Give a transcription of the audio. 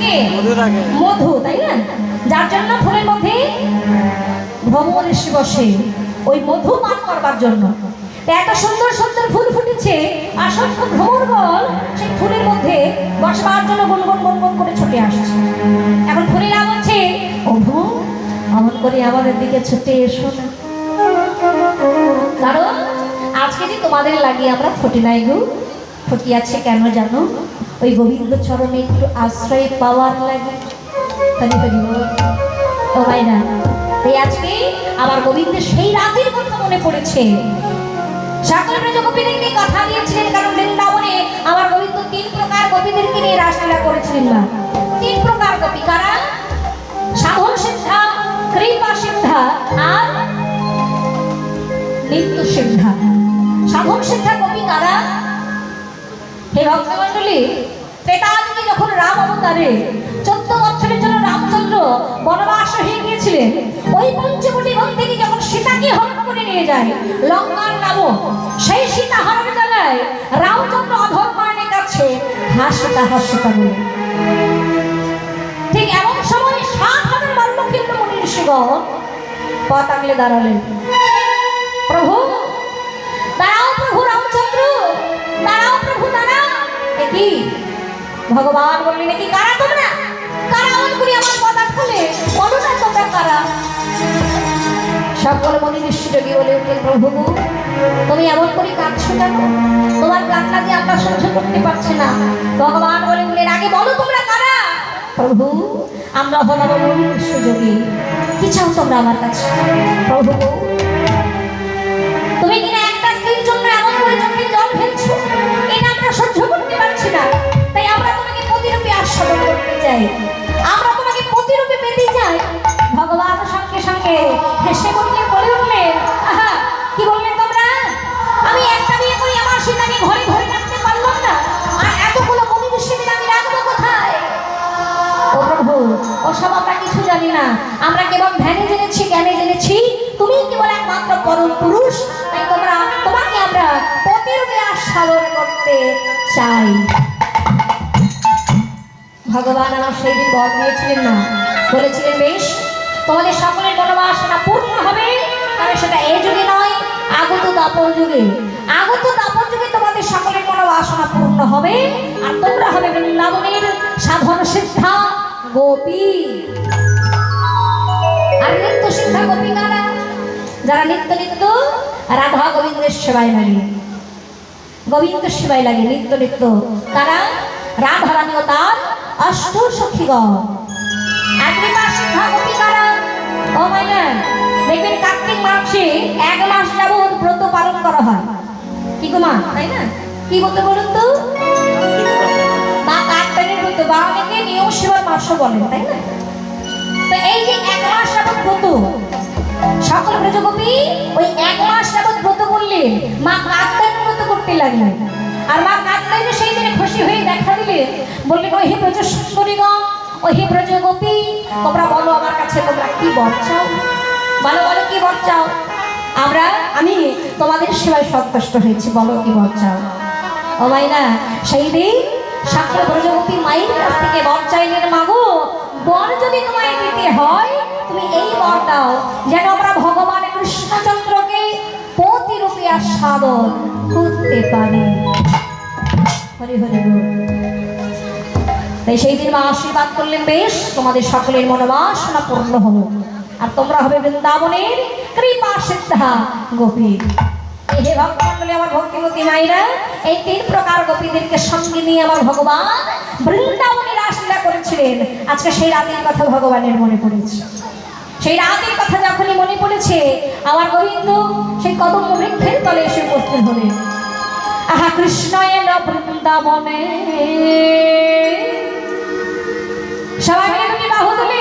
থাকে? মধু তাই না? যার জন্য ফুলের মধ্যে ভ্রমণ এসে বসে ওই মধু পান করবার জন্য। এত সুন্দর সুন্দর ফুল ফুটেছে অসংখ্য ভ্রমর বল সেই ফুলের মধ্যে বসবার জন্য গুনগুন গুনগুন করে ছুটে আসছে। এখন ফুলেরা বলছে ও ভ্রমর অমন করে আমাদের দিকে ছুটে এসো না। কারণ আজকে যে তোমাদের লাগিয়ে আমরা ফুটি নাই গো। ফুটি আছে কেন জানো? ওই গোবিন্দ চরণে একটু আশ্রয় পাওয়ার লাগে। হরি বল। ও ভাইরা তাই আজকে আমার গোবিন্দের সেই রাতের কথা মনে পড়েছে। কথা কারণ বৃন্দাবনে আমার গোবিন্দ তিন প্রকার রাসলীলা করেছিলেন না। তিন প্রকার গোপী, কারা? সাধন সিদ্ধা, কৃপা সিদ্ধা আর নিত্য সিদ্ধা। সাধন সিদ্ধা ভক্তমণ্ডলী ত্রেতাযুগে যখন রাম অবতারে চোদ্দ বছরের জন্য রামচন্দ্র বনবাস হয়ে গিয়েছিলেন, ওই পঞ্চবটি বন থেকে যখন সীতাকে হরণ করে নিয়ে যায়, লঙ্কার নাম সেই সীতা হরণ জানায় রামচন্দ্র অধর্মানের কাছে হাসতা হাসতা বলে, ঠিক এমন সময় সাত হাজার বাল্যকিন্দ মুনি ঋষিগণ পথ আগলে দাঁড়ালেন। ভগবান বললেন কি কারা তোমরা? কারা এমন করে আমার কথা খুলে? বলো না তোমরা কারা? সকল মনি নিশ্চয়ই বলে উঠলেন প্রভু তুমি এমন করে কাঁদছো কেন? তোমার কান্না দিয়ে আমরা সহ্য করতে পারছি না। ভগবান বলে উঠলেন, আগে বলো তোমরা কারা? প্রভু, আমরা হলাম মনি বিশ্বযোগী কি চাও তোমরা আমার কাছে? প্রভু, তুমি কিনা একটা স্ত্রীর জন্য এমন করে চোখের জল ফেলছো? এটা আমরা সহ্য করতে পারছি না। চাই আমরা তোমাকে প্রতিরূপে পেতে চাই। ভগবান সঙ্গে সঙ্গে হেসে বললে, বলে উঠলেন কি বললেন তোমরা? আমি একটা বিয়ে করি, আমার সীতাকে ঘরে ঘরে রাখতে পারলাম না। আর এতগুলো মনি ঋষিদের আমি রাখব কোথায়? ও প্রভু, ওসব আমরা কিছু জানি না। আমরা কেবল ধ্যানে জেনেছি, জ্ঞানে জেনেছি। তুমি কেবল একমাত্র পরম পুরুষ। তাই তোমরা, তোমাকে আমরা প্রতিরূপে আস্বাদন করতে চাই। ভগবান আমার সেই দিন বর দিয়েছিলেন না বলেছিলেন, বেশ তোমাদের সকলের মনোবাসনা পূর্ণ হবে। তবে সেটা এই যুগে নয়, আগত দাপর যুগে। আগত দাপর যুগে তোমাদের সকলের মনোবাসনা পূর্ণ হবে। আর তোমরা হবে বৃন্দাবনের সাধন সিদ্ধা গোপী। আর নিত্য সিদ্ধা গোপী কারা যারা নিত্য নিত্য রাধা গোবিন্দের সেবায় লাগে। গোবিন্দ সেবায় লাগে নিত্য নিত্য। তারা রাধা রানী ও তার অষ্ট সখীগণ। মাস সিদ্ধা গোপী কারা ও মাইনা, দেখবেন কার্তিক মাসে এক মাস যাবৎ ব্রত পালন করা হয়। কি গো মা, তাই না? কি বলতে বলুন তো? মা কার্তিকের ব্রত বা অনেকে নিয়ম সেবার মাসও বলেন, তাই না? তো এই যে এক মাস যাবৎ ব্রত, সকল ব্রজগোপী ওই এক মাস যাবৎ ব্রত করলেন মা কাত্তায়ন ব্রত করতে লাগলেন। আর মা সেই দিনে খুশি হয়ে দেখা দিলেন বললেন ওই হে ব্রজ সুন্দরীগণ, ওই হে ব্রজগোপী তোমরা বলো আমার কাছে তোমরা কি বর চাও? বলো বলো, কি বর চাও? আমরা, আমি তোমাদের সেবায় সন্তুষ্ট হয়েছি, বলো, কি বর চাও? ও মাইনা, সেই দিন সকল ব্রজগোপী মায়ের কাছ থেকে বর চাইলেন, মাগো, বর যদি তোমায় দিতে হয়, তুমি এই বর দাও, যেন আমরা ভগবান কৃষ্ণচন্দ্রকে প্রতিরূপে আস্বাদন করতে পারি। হরি হরি বল। তাই সেই দিন মা আশীর্বাদ করলেন বেশ, তোমাদের সকলের মনোবাসনা পূর্ণ হলো। আর তোমরা হবে বৃন্দাবনের কৃপা সিদ্ধা গোপী এই হে ভক্তমণ্ডলী আমার ভক্তিমতী মায়েরা এই তিন প্রকার গোপীদেরকে সঙ্গে নিয়ে আমার ভগবান বৃন্দাবনে রাসলীলা করেছিলেন। আজকে সেই রাতের কথা ভগবানের মনে পড়েছে। সেই রাতের কথা যখনই মনে পড়েছে, আমার গোবিন্দ সেই কদম বৃক্ষের তলে এসে উপস্থিত হলেন। আহা কৃষ্ণ এলো বৃন্দাবনে। সবাই মিলে তুমি বাহু তুমি